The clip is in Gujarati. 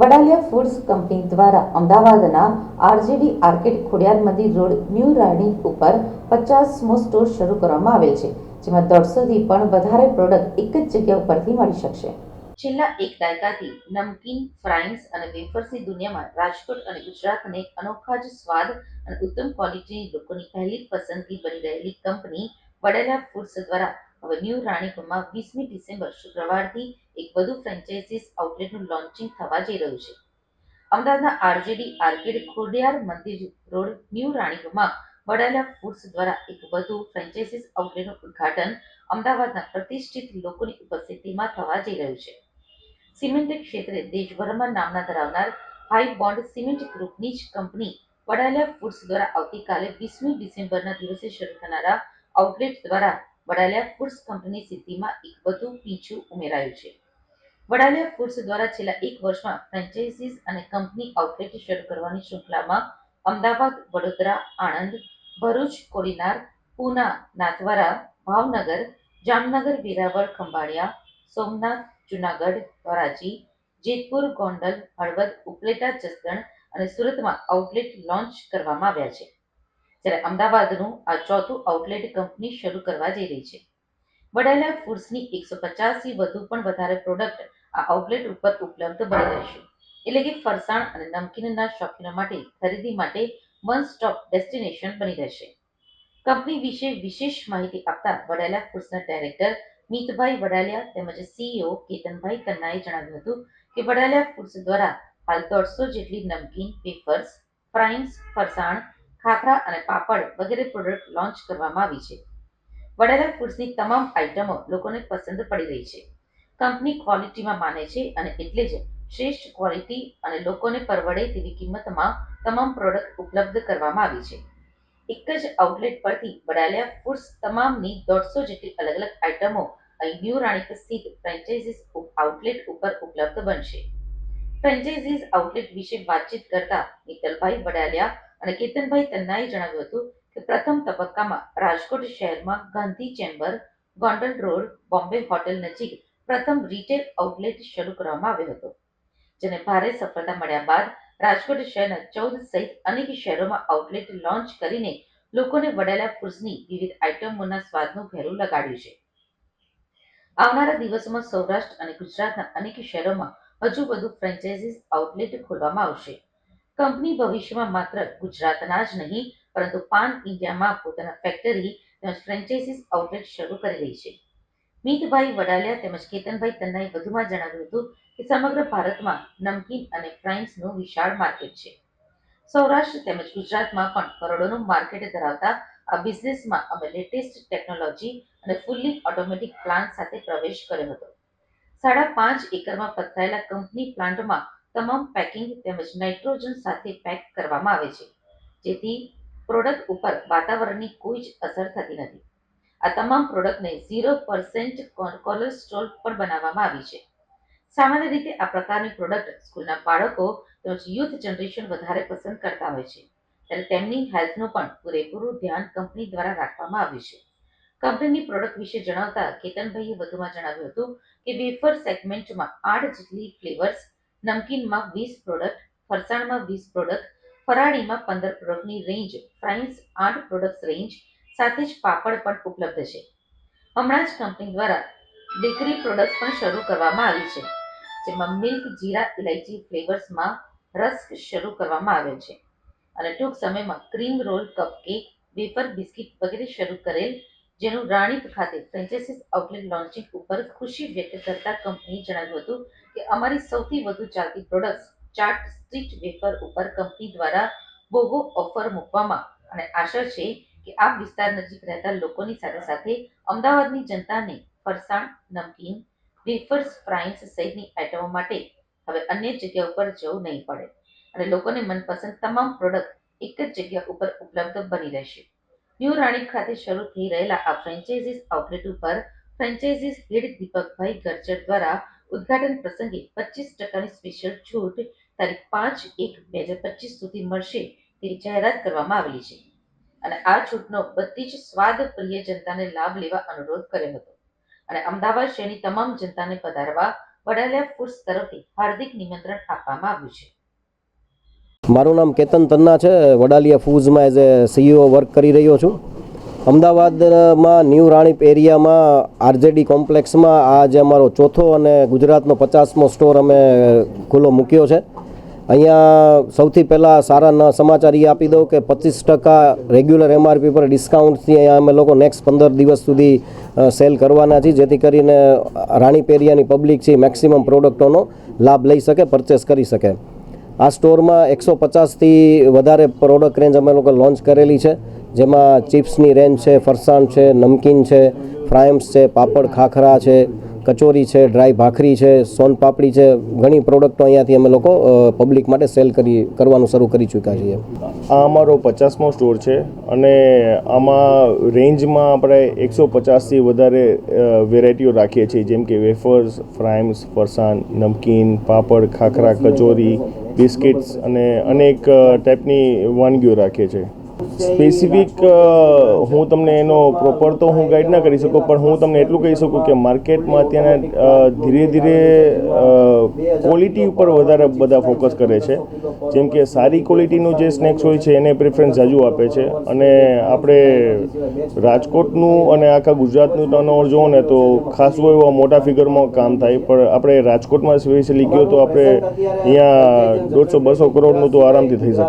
વડાલિયા ફૂડ્સ કંપની દ્વારા અમદાવાદના આરજેડી આર્કેડ ખોડિયાર મંદિર રોડ ન્યૂ રાણી ઉપર પચાસમો સ્ટોર શરૂ કરવામાં આવેલ છે, જેમાં દોઢસોથી પણ વધારે પ્રોડક્ટ એક જ જગ્યા ઉપરથી મળી શકશે. છેલ્લા એક દાયકાથી નમકીન ફ્રાઈન્સ અને વેફર્સની દુનિયામાં રાજકોટ અને ગુજરાતને અનોખા જ સ્વાદ અને ઉત્તમ ક્વોલિટીની લોકોની પહેલી પસંદગી બની રહેલી કંપની વડેલા ફૂડ્સ દ્વારા હવે ન્યૂ રાણીપુરમાં વીસમી ડિસેમ્બર શુક્રવારથી એક વધુ ફ્રેન્ચાઇઝીસ આઉટલેટનું લોન્ચિંગ થવા જઈ રહ્યું છે. અમદાવાદના RJD arcade Khodiyar Mandir road new રાણીપુરમાં Vadala foods દ્વારા એક વધુ ફ્રેન્ચાઇઝીસ આઉટલેટનું ઉદ્ઘાટન અમદાવાદના પ્રતિષ્ઠિત લોકોની ઉપસ્થિતિમાં થવા જઈ રહ્યું છે. સિમેન્ટ ક્ષેત્રે દેશભરમાં નામના ધરાવનાર હાઈ બોન્ડ સિમેન્ટ ગ્રુપની જ કંપની વડાલિયા ફૂડ્સ દ્વારા આવતીકાલે વીસમી ડિસેમ્બરના દિવસે શરૂ થનારા આઉટલેટ દ્વારા વડાલિયા ફૂડ્સ કંપની સિદ્ધિમાં એક વધુ પીંછું ઉમેરાયું છે. વડાલિયા ફૂડ્સ દ્વારા છેલ્લા એક વર્ષમાં ફ્રેન્ચાઇઝીસ અને કંપની આઉટલેટ શરૂ કરવાની શૃંખલામાં અમદાવાદ, વડોદરા, આણંદ, ભરૂચ, કોડીનાર, પૂના, નાથવારા, ભાવનગર, જામનગર, વેરાવળ, ખંભાળિયા, સોમનાથ, જુનાગઢ, ધોરાજી, જેતપુર, ગોંડલ, હળવદ, ઉપલેટા, જસદણ અને સુરતમાં આઉટલેટ લોન્ચ કરવામાં આવ્યા છે. જ્યારે અમદાવાદનું આ ચોથું આઉટલેટ કંપની શરૂ કરવા જઈ રહી છે. વડાલા ફૂડ્સની એકસો પચાસથી વધુ પણ વધારે પ્રોડક્ટ આ આઉટલેટ ઉપર ઉપલબ્ધ બની રહેશે એટલે કે ફરસાણ અને નમકીનના શોખીનો માટે, ખરીદી માટે વન સ્ટોપ ડેસ્ટિનેશન બની રહેશે કંપની વિશે વિશેષ માહિતી આપતા વડાલા ફૂડ્સના ડાયરેક્ટર મિતભાઈ વડાલિયા તેમજ સીઈઓ કેતનભાઈ કન્નાએ જણાવ્યું હતું કે વડાલિયા ફૂડ્સ દ્વારા હાલ દોઢસો જેટલી નમકીન વેફર્સ ફ્રાઈન્સ ફરસાણ ખાખરા અને પાપડ વગેરે પ્રોડક્ટ લોન્ચ કરવામાં આવી છે. વડાલિયા ફૂડ્સની તમામ આઇટમો લોકોને પસંદ પડી રહી છે. કંપની ક્વોલિટીમાં માને છે અને એટલે જ શ્રેષ્ઠ ક્વોલિટી અને લોકોને પરવડે તેવી કિંમતમાં તમામ પ્રોડક્ટ ઉપલબ્ધ કરવામાં આવી છે. એક જ આઉટલેટ પરથી વડાલિયા ફૂડ્સ તમામની દોઢસો જેટલી અલગ અલગ આઇટમો અહીં ન્યૂ રાણીપ સ્થિત ફ્રેન્ચાઇઝીસ આઉટલેટ ઉપર ઉપલબ્ધ બનશે. ફ્રેન્ચાઇઝીસ આઉટલેટ વિશે વાતચીત કરતા મિત્તલભાઈ વડાલિયા અને કેતનભાઈ તન્નાએ જણાવ્યું હતું કે પ્રથમ તબક્કામાં રાજકોટ શહેરમાં Gandhi chamber, Gondal road, Bombay hotel નજીક પ્રથમ રિટેલ આઉટલેટ શરૂ કરવામાં આવ્યો હતો, જેને ભારે સફળતા મળ્યા બાદ રાજકોટ શહેરના ચૌદ સહિત અનેક શહેરોમાં આઉટલેટ લોન્ચ કરીને લોકોને વડાલા ફૂડ્સની વિવિધ આઇટમોના સ્વાદનું ઘેરું લગાડ્યું છે. આવનારા દિવસોમાં સૌરાષ્ટ્ર અને ગુજરાતના અનેક શહેરોમાં હજુ વધુ ફ્રેન્ચાઇઝીસ આઉટલેટ ખોલવામાં આવશે. કંપની ભવિષ્યમાં માત્ર ગુજરાતના જ નહીં, પરંતુ પાન ઇન્ડિયામાં પોતાના ફેક્ટરી તેમજ ફ્રેન્ચાઇઝીસ આઉટલેટ શરૂ કરી રહી છે. મિતભાઈ વડાલિયા તેમજ કેતનભાઈ તન્નાએ વધુમાં જણાવ્યું હતું કે સમગ્ર ભારતમાં નમકીન અને ફ્રાઇન્સનું વિશાળ માર્કેટ છે. સૌરાષ્ટ્ર તેમજ ગુજરાતમાં પણ કરોડોનું માર્કેટ ધરાવતા આ બિઝનેસમાં અમે લેટેસ્ટ ટેકનોલોજી અને ફૂલ્લી ઓટોમેટિક પ્લાન્ટ સાથે પ્રવેશ કર્યો હતો. સાડા પાંચ એકરમાં પથરાયેલા કંપની પ્લાન્ટમાં તમામ પેકિંગ તેમજ નાઇટ્રોજન સાથે પેક કરવામાં આવે છે. જેથી પ્રોડક્ટ ઉપર વાતાવરણની કોઈ જ અસર થતી નથી. આ તમામ પ્રોડક્ટને ઝીરો પર્સેન્ટ કોલેસ્ટ્રોલ પણ બનાવવામાં આવી છે. સામાન્ય રીતે આ પ્રકારની પ્રોડક્ટ સ્કૂલના બાળકો તેમજ યુથ જનરેશન વધારે પસંદ કરતા હોય છે. ત્યારે તેમની હેલ્થનું પણ પૂરેપૂરું ધ્યાન કંપની દ્વારા રાખવામાં આવ્યું છે. કંપનીની પ્રોડક્ટ વિશે જણાવતા કેતનભાઈએ વધુમાં જણાવ્યું હતું કે વેફર સેગમેન્ટમાં આઠ જેટલી ફ્લેવર્સ નમકીનમાં વીસ પ્રોડક્ટ ફરસાણમાં વીસ પ્રોડક્ટ ફરાળીમાં પંદર પ્રોડક્ટની રેન્જ ફ્રાઇન્સ આઠ પ્રોડક્ટ્સ રેન્જ સાથે જ પાપડ પણ ઉપલબ્ધ છે. હમણાં જ કંપની દ્વારા બેકરી પ્રોડક્ટ્સ પણ શરૂ કરવામાં આવી છે, જેમાં મિલ્ક જીરા ઇલાયચી ફ્લેવર્સમાં રસ્ક શરૂ કરવામાં આવેલ છે. અને ટૂંક સમયમાં cream roll cupcake wafer, biscuit વગેરે શરૂ કરેલ જેનું રાણીપ ખાતે ફ્રેન્ચાઇઝીસ આઉટલેટ લોન્ચિંગ ઉપર ખુશી વ્યક્ત કરતા કંપનીએ જણાવ્યું હતું કે અમારી સૌથી વધુ ચાલતી પ્રોડક્ટ્સ ચાટ સ્ટ્રીટ વેફર ઉપર કંપની દ્વારા બોગો ઓફર મૂકવામાં અને આશા છે કે આ વિસ્તાર નજીક રહેતા લોકોની સાથે સાથે અમદાવાદની જનતાને ફરસાણ, નમકીન વેફર્સ ફ્રાઈન્સ સહિતની આઇટમો માટે હવે અન્ય જગ્યા ઉપર જવું નહીં પડે અને લોકોને મનપસંદ તમામ પ્રોડક્ટ એક જ જગ્યા ઉપર ઉપલબ્ધ બની રહેશે. ન્યૂ રાણીપ ખાતે શરૂ થઈ રહેલા આ ફ્રેન્ચાઇઝીસ આઉટલેટ ઉપર ફ્રેન્ચાઇઝીસ હેડ દીપકભાઈ ગરચર દ્વારા ઉદ્ઘાટન પ્રસંગે પચીસ ટકાની સ્પેશિયલ છૂટ તારીખ પાંચ એક બે હજાર પચીસ સુધી મળશે તેવી જાહેરાત કરવામાં આવેલી છે. અને આ છૂટનો બધી જ સ્વાદ પ્રિય જનતાને લાભ લેવા અનુરોધ કર્યો હતો. અને અમદાવાદ શહેરની તમામ જનતાને પધારવા વડાલિયા ફૂડ્સ તરફથી હાર્દિક નિમંત્રણ આપવામાં આવ્યું છે. મારું નામ કેતન તન્ના છે. વડાલિયા ફૂઝમાં એઝ એ સીઈઓ વર્ક કરી રહ્યો છું. અમદાવાદમાં ન્યૂ રાણીપ એરિયામાં આરજેડી કોમ્પ્લેક્સમાં આ જે અમારો ચોથો અને ગુજરાતનો પચાસમો સ્ટોર અમે ખુલ્લો મૂક્યો છે. અહીંયા સૌથી પહેલાં સારા સમાચાર એ આપી દઉં કે પચીસ ટકા રેગ્યુલર એમઆરપી પર ડિસ્કાઉન્ટથી અહીંયા અમે લોકો નેક્સ્ટ પંદર દિવસ સુધી સેલ કરવાના છીએ. જેથી કરીને રાણીપ એરિયાની પબ્લિક છે મેક્સિમમ પ્રોડક્ટોનો લાભ લઈ શકે પરચેસ કરી શકે. આ સ્ટોરમાં એકસો પચાસથી વધારે પ્રોડક્ટ રેન્જ અમે લોકો લોન્ચ કરેલી છે. જેમાં ચિપ્સની રેન્જ છે, ફરસાણ છે, નમકીન છે ફ્રાયમ્સ છે, પાપડ, ખાખરા છે કચોરી છે, ડ્રાય ભાખરી છે, સોન પાપડી છે, ઘણી પ્રોડક્ટો અહીંયાથી અમે લોકો પબ્લિક માટે સેલ કરી, કરવાનું શરૂ કરી ચૂક્યા છીએ. આ અમારો પચાસમો સ્ટોર છે અને આમાં રેન્જમાં આપણે એકસો પચાસથી વધારે વેરાયટીઓ રાખીએ છીએ. જેમ કે wafers fryums farsan, namkeen, papad, khakhra, kachori biscuits અને અનેક ટાઈપની વાનગીઓ રાખીએ છીએ. સ્પેસિફિક હું તમને એનો પ્રોપર તો હું ગાઈડ ના કરી શકું પણ હું તમને એટલું કહી શકું કે માર્કેટમાં અત્યારે ધીરે ધીરે ક્વોલિટી ઉપર વધારે બધા ફોકસ કરે છે. જેમ કે સારી ક્વોલિટીનું જે સ્નેક્સ હોય છે એને પ્રેફરન્સ જાજુ આપે છે. અને આપણે રાજકોટનું અને આખા ગુજરાતનું ટર્નઓવર જુઓ ને તો ખાસ એવા મોટા ફિગરમાં કામ થાય. પણ આપણે રાજકોટમાં સ્પેશિયલી ગયો તો આપણે અહીંયા દોઢસો બસો કરોડનું તો આરામથી થઈ શકે.